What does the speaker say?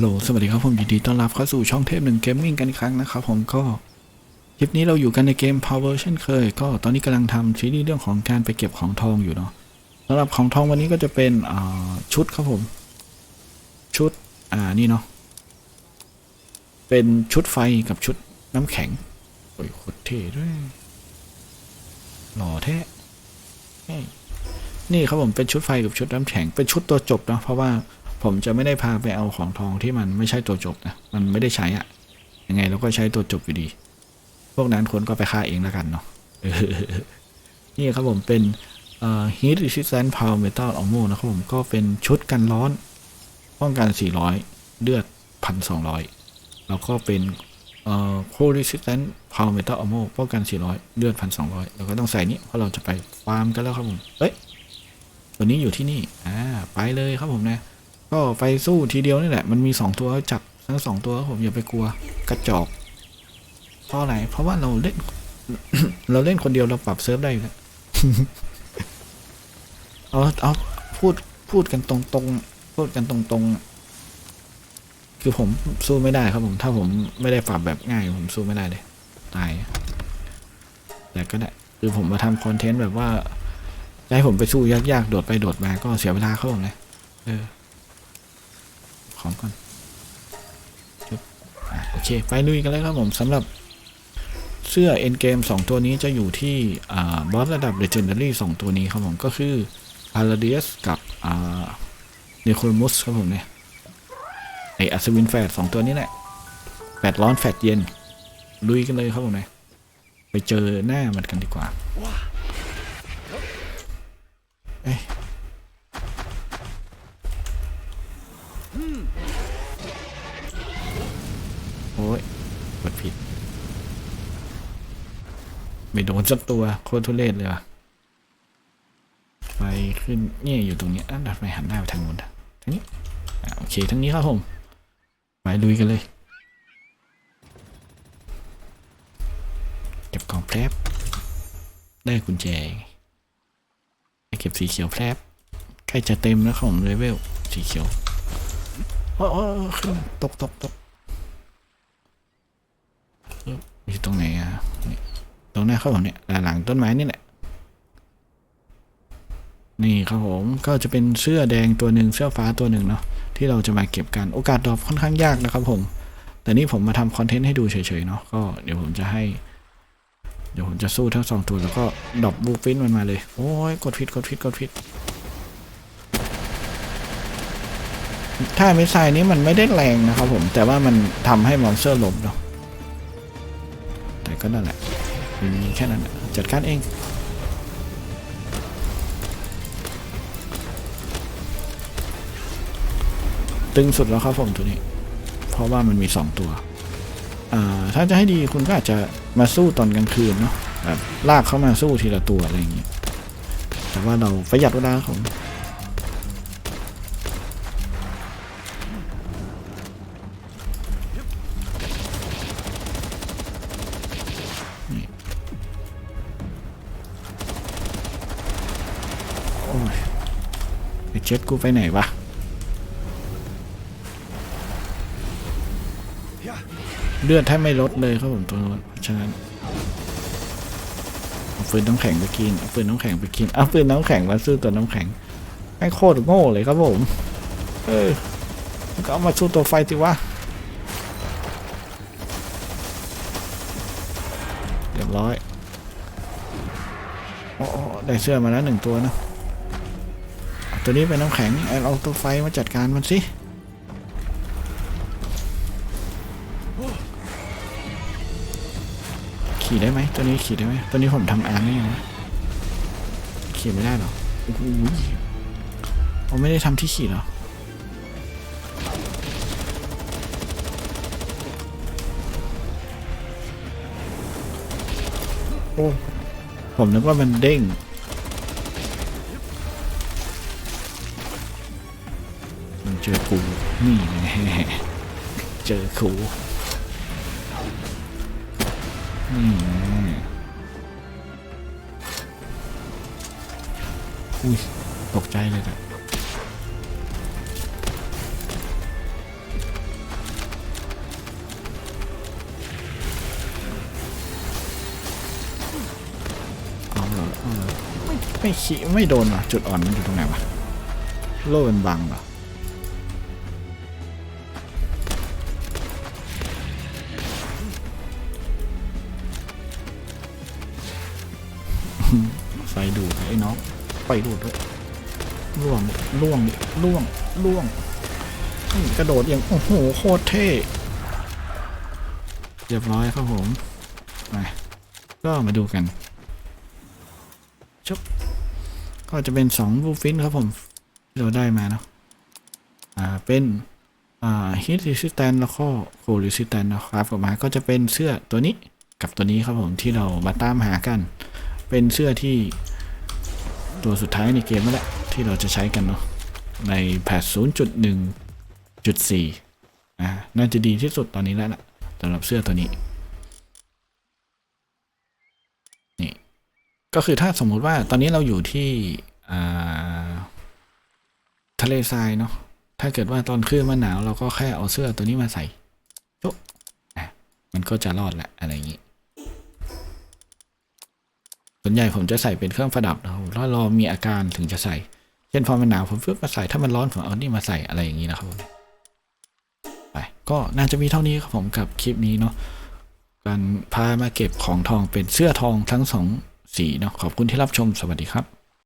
โหลสวัสดีครับผมยินดีต้อนรับเข้าสู่ช่องเทพหนึ่งเกมมิ่งกันอีกครั้งนะครับผมก็คลิปนี้เราอยู่กันในเกม Power เช่นเคย ก็ตอนนี้กำลังทำซีรีส์เรื่องของการไปเก็บของทองอยู่เนาะสำหรับของทองวันนี้ก็จะเป็นชุดครับผม ชุดอ่านี่เนาะเป็นชุดไฟกับชุดน้ำแข็งโอ้ยโคตรเท่ด้วยหล่อแท้นี่ครับผมเป็นชุดไฟกับชุดน้ำแข็งเป็นชุดตัวจบนะเพราะว่า ผมจะไม่ได้พาไปเอาของทองที่มันไม่ใช่ตัวจบนะ มันไม่ได้ใช้อะยังไงเราก็ใช้ตัวจบอยู่ดี พวกนั้นคนก็ไปฆ่าเองแล้วกันเนาะเออนี่ครับผมเป็น heat resistant power metal armor นะครับผมก็เป็นชุดกันร้อน ป้องกัน 400 เลือด 1,200 แล้วก็เป็นเอ่อ cold resistant power metal armor ป้องกัน 400 เลือด 1,200 แล้วก็ต้องใส่นี้เพราะเราจะไปฟาร์มกันแล้วครับผมเอ้ยตัวนี้อยู่ที่นี่อ่าไปเลยครับผมนะ ก็ไปสู้ทีเดียวนี่แหละ มันมีสองตัวจับทั้งสองตัวผมอย่าไปกลัวกระจอกเพราะอะไรเพราะว่าเราเล่น เราเล่นคนเดียวเราปรับเซิร์ฟได้อยู่แล้วเอาเอาพูดพูดกันตรงตรงพูดกันตรงตรงคือผมสู้ไม่ได้ครับผม ถ้าผมไม่ได้ปรับแบบง่าย ผมสู้ไม่ได้เลยตายแต่ก็ได้คือผมมาทำคอนเทนต์แบบว่าให้ผมไปสู้ยากๆโดดไปโดดมาก็เสียเวลาครับผมนะเออ ของก่อนจุบอะโอเค ไปลุยกันเลยครับผมสำหรับเสื้อ End Game 2ตัวนี้จะอยู่ที่อ่าบอสระดับ Legendary 2 ตัวนี้ครับผมก็คือ p a l a d i u s กับอ่า n e c r o m u s ครับผมเนี่ยไออัศวินแฟดสองตัวนี้แหละแฟดร้อนแฟดเย็น ลุยกันเลยครับผมเนี่ยไปเจอหน้ามันกันดีกว่าเอ้ กดผิด ไม่โดนสักตัวโคตรทุเรศเลยว่ะไฟขึ้นเนี่ยอยู่ตรงนี้อะดัดไฟหันหน้าไปทางนู้นทางนี้โอเคทางนี้ครับผม ไปลุยกันเลย เก็บกล่องแพรบได้กุญแจไปเก็บสีเขียวแพรบใกล้จะเต็มแล้วครับผมเลเวลสีเขียวโอ้โอ้ยโอ้ยขึ้นตกตกตก อยู่ตรงไหนอะตรงหน้าเข้าผมเนี่ยหลังต้นไม้นี่แหละนี่ครับผมก็จะเป็นเสื้อแดงตัวหนึ่งเสื้อฟ้าตัวหนึ่งเนาะที่เราจะมาเก็บกันโอกาสดรอปค่อนข้างยากนะครับผม แต่นี่ผมมาทำคอนเทนต์ให้ดูเฉยๆเนาะก็เดี๋ยวผมจะให้ เดี๋ยวผมจะสู้ทั้งสองตัวแล้วก็ดรอปบูฟินมันมาเลย โอ้ยกดผิดกดผิดกดผิดถ้าไม่ใส่นี้มันไม่ได้แรงนะครับผมแต่ว่ามันทำให้มอนสเตอร์ล้มเนาะ ก็นั่นแหละมีแค่นั้นจัดการเองตึงสุดแล้วครับผมตัวนี้ เพราะว่ามันมีสองตัว ถ้าจะให้ดีคุณก็อาจจะมาสู้ตอนกลางคืนเนาะแบบลากเข้ามาสู้ทีละตัวอะไรอย่างเงี้ยแต่ว่าเราประหยัดเวลาของ ไอเจ็ดกูไปไหนวะเลือดแทบไม่ลดเลยครับผมตัวนู้นเพราะฉะนั้นเอาปืนน้ำแข็งไปกินเอาปืนน้ำแข็งไปกินเอาปืนน้ำแข็งมาสู้ตัวน้ำแข็งไอ้โคตรโง่เลยครับผมเออก็เอามาสู้ตัวไฟสิวะเรียบร้อยโอ้ได้เสื้อมาแล้วหนึ่งตัวนะ ตัวนี้เป็นน้ำแข็งเอาเอาตัวไฟมาจัดการมันสิขี่ได้ไหมตัวนี้ขี่ได้ไหมตัวนี้ผมทำอาร์ไม่ยังนะขี่ไม่ได้หรอโอ้โหผมไม่ได้ทำที่ขี่หรอโอ้ผมนึกว่ามันเด้ง เจอครูนี่น่เจอครูนี่น่อุ้ยตกใจเลยนะอาอไม่ไม่ขีไม่โดนว่ะจุดอ่อนมันอยู่ตรงไหนวะโล่เป็นบังเหรอ ไฟดูดไอ้น้องไฟดูดด้วยล่วงล่วงล่วงล่วงนี่กระโดดอย่างโอ้โหโคตรเท่เรียบร้อยครับผมมาก็มาดูกันชุบก็จะเป็นสองบูฟินครับผมที่เราได้มาเนาะอ่าเป็นอ่าฮิต r ิส s ตนแล้วก็โค r ิส s ตนนะครับออกมาก็จะเป็นเสื้อตัวนี้กับตัวนี้ครับผมที่เรามาตามหากัน เป็นเสื้อที่ตัวสุดท้ายในเกมนั่นแหละที่เราจะใช้กันเนาะในแพท0.1.4อ่าน่าจะดีที่สุดตอนนี้แล้วล่ะสำหรับเสื้อตัวนี้นี่ก็คือถ้าสมมุติว่าตอนนี้เราอยู่ที่ทะเลทรายเนาะถ้าเกิดว่าตอนคลื่นมันหนาวเราก็แค่เอาเสื้อตัวนี้มาใส่โจ๊ะอะมันก็จะรอดแหละอะไรอย่างนี้ ส่วนใหญ่ผมจะใส่เป็นเครื่องประดับนะครับแล้วรอมีอาการถึงจะใส่ เช่นพอมันหนาวผมฟึบมาใส่ถ้ามันร้อนผมเอานี่มาใส่อะไรอย่างนี้นะครับผมไปก็น่าจะมีเท่านี้ครับผมกับคลิปนี้เนาะการพามาเก็บของทองเป็นเสื้อทองทั้งสองสีเนาะขอบคุณที่รับชมสวัสดีครับ